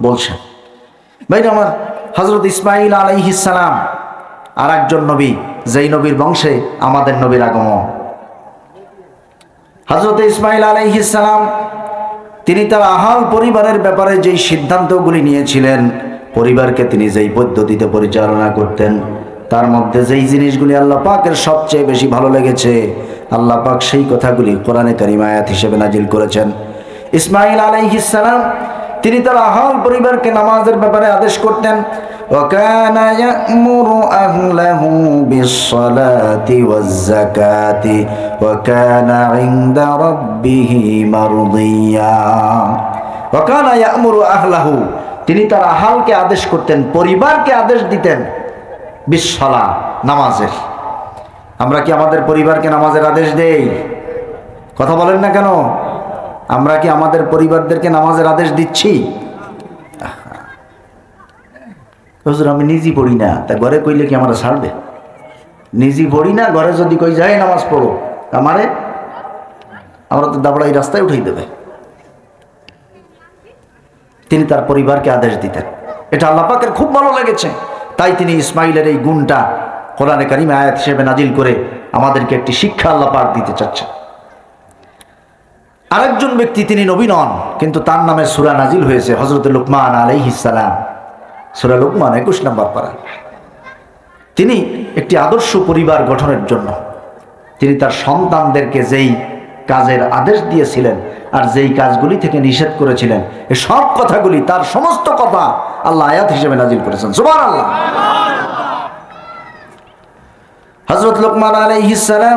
বলছেন ভাই আমার হজরত ইসমাইল আলাইহিসালাম আর একজন নবী, যেই নবীর বংশে আমাদের নবীর আগমন। হজরত ইসমাইল আলাইহিসালাম তিনি তার আহাল পরিবারের ব্যাপারে যেই সিদ্ধান্তগুলি নিয়েছিলেন, পরিবারকে তিনি যেই পদ্ধতিতে পরিচালনা করতেন, তার মধ্যে যেই জিনিসগুলি আল্লাহ পাকের সবচেয়ে বেশি ভালো লেগেছে, আল্লাহ পাক সেই কথাগুলি কোরআনে কারিম আয়াত হিসেবে নাজিল করেছেন। ইসমাইল আলাইহিসালাম তিনি তার আহাল পরিবারকে নামাজের ব্যাপারে আদেশ করতেন وكان يأمر أهله بالصلاة والزكاة وكان عند ربه مرضيا وكان يأمر أهله তিনি তার আহালকে আদেশ করতেন পরিবারকে আদেশ দিতেন বিশ্বলা নামাজের আমরা কি আমাদের পরিবারকে নামাজের আদেশ দেই কথা বলেন না কেন আমরা কি আমাদের পরিবারদেরকে নামাজের আদেশ দিচ্ছি? আমি নিজেই পড়ি না। তা ঘরে কইলে কি আমরা ছাড়বে? নিজেই পড়ি না, ঘরে যদি কই যাই নামাজ পড়ো। আমারে? আমরা তো দাবড়াই রাস্তায় উঠেই দেবে। তিনি তার পরিবারকে আদেশ দিতেন। এটা আল্লাহ পাকের খুব ভালো লেগেছে। তাই তিনি ইসমাইলের এই গুণটা কোরআনে কারিমে আয়াত হিসেবে নাজিল করে আমাদেরকে একটি শিক্ষা আল্লাহ পাক দিতে চাচ্ছেন। আরেকজন ব্যক্তি তিনি নবী নন, কিন্তু তার নামে সুরা নাজিল হয়েছে হজরত লুকমান আলাইহিসালাম সুরা লুকমান একুশ নম্বর পারা। তিনি একটি আদর্শ পরিবার গঠনের জন্য, তিনি তার সন্তানদেরকে যেই কাজের আদেশ দিয়েছিলেন আর যেই কাজগুলি থেকে নিষেধ করেছিলেন এই সব কথাগুলি তার সমস্ত কথা আল্লাহ আয়াত হিসেবে নাজিল করেছেন। সুবান আল্লাহ হজরত লোকমান আলাইহিসালাম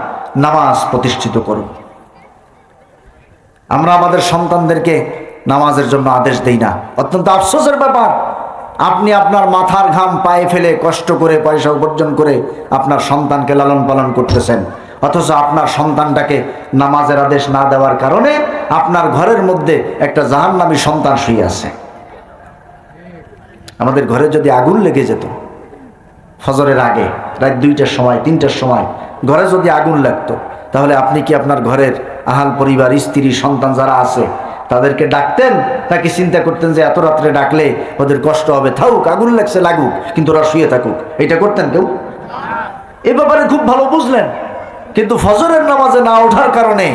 নামাজ প্রতিষ্ঠিত করুন। আমরা আমাদের সন্তানদেরকে নামাজের জন্য আদেশ দেই না। অত্যন্ত আফসোসের ব্যাপার। আপনি আপনার মাথার ঘাম পায়ে ফেলে কষ্ট করে পয়সা উপার্জন করে আপনার সন্তানকে লালন পালন করতেছেন। অথচ আপনার সন্তানটাকে নামাজের আদেশ না দেওয়ার কারণে আপনার ঘরের মধ্যে একটা জাহান্নামী সন্তান শুয়ে আছে। আমাদের ঘরে যদি আগুন লেগে যেত, ফজরের আগে, রাত দুইটার সময়, তিনটার সময় ঘরে যদি আগুন লাগতো, তাহলে আপনি কি আপনার ঘরের আহাল পরিবার, স্ত্রী, সন্তান যারা আছে, তাদেরকে ডাকতেন? নাকি চিন্তা করতেন যে এত রাত্রে ডাকলে ওদের কষ্ট হবে? থাকুক, আগুন লাগছে, লাগুক, কিন্তু ওরা শুয়ে থাকুক। এটা করতেন কেউ? এ ব্যাপারে খুব ভালো বুঝলেন। কিন্তু ফজরের নামাজে না ওঠার কারণে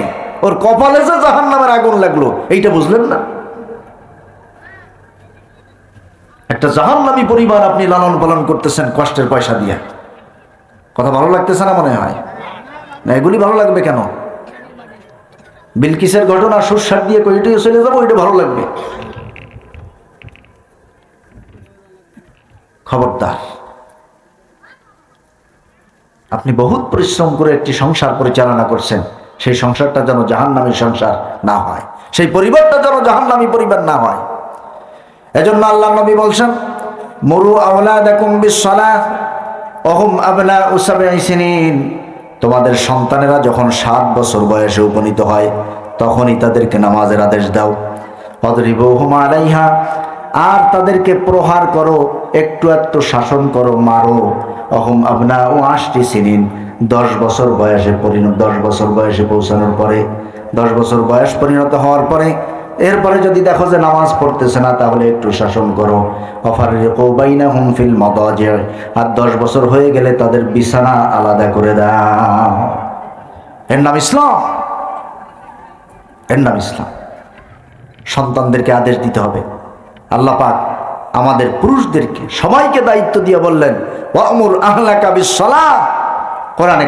ওর কপালে যে জাহান নামের আগুন লাগল, এইটা বুঝলেন না? একটা জাহান্নামী পরিবার আপনি লালন পালন করতেছেন কষ্টের পয়সা দিয়ে। কথা ভালো লাগতেছে না মনে হয়? না, এগুলি ভালো লাগবে কেন? বিলকিসের ঘটনা সুস্বাদ দিয়ে কইটিও চলে যাব, ওইটা ভালো লাগবে। খবরদার, আপনি বহুত পরিশ্রম করে একটি সংসার পরিচালনা করছেন। সেই সংসারটা যেন জাহান্নামী সংসার না হয়। সেই পরিবারটা যেন জাহান্নামী পরিবার না হয়। এজন্য আল্লাহ নবী বলছেন, মরু আওলা দেখুম বিশ্বলা অহম আবলা উসাবিন তোমাদের সন্তানেরা যখন সাত বছর বয়সে উপনীত হয়, তখনই তাদেরকে নামাজের আদেশ দাও। অদরিবহুম আলাইহা, আর তাদেরকে প্রহার করো, একটু একটু শাসন করো, মারো। অহম আবনা ও আশটি সিনিন, দশ বছর বয়সে পরিণত দশ বছর বয়সে পৌঁছানোর পরে, দশ বছর বয়স পরিণত হওয়ার পরে এরপরে যদি দেখো যে নামাজ পড়তেছে না, তাহলে একটু শাসন করো। অফার কৌবাইনা হুম ফিল মদজে আর দশ বছর হয়ে গেলে তাদের বিছানা আলাদা করে দাও। এর নাম ইসলাম। এর নাম ইসলাম। সন্তানদেরকে আদেশ দিতে হবে। আল্লাহ পাক আমাদের পুরুষদেরকে সবাইকে দায়িত্ব দিয়ে বললেন কোরআনে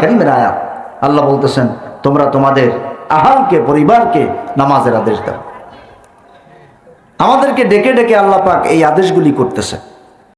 আল্লাহ বলতেছেন, তোমরা তোমাদের আহালকে, পরিবারকে নামাজের আদেশ দাও। আমাদেরকে ডেকে ডেকে আল্লাহ পাক এই আদেশগুলি করতেছে।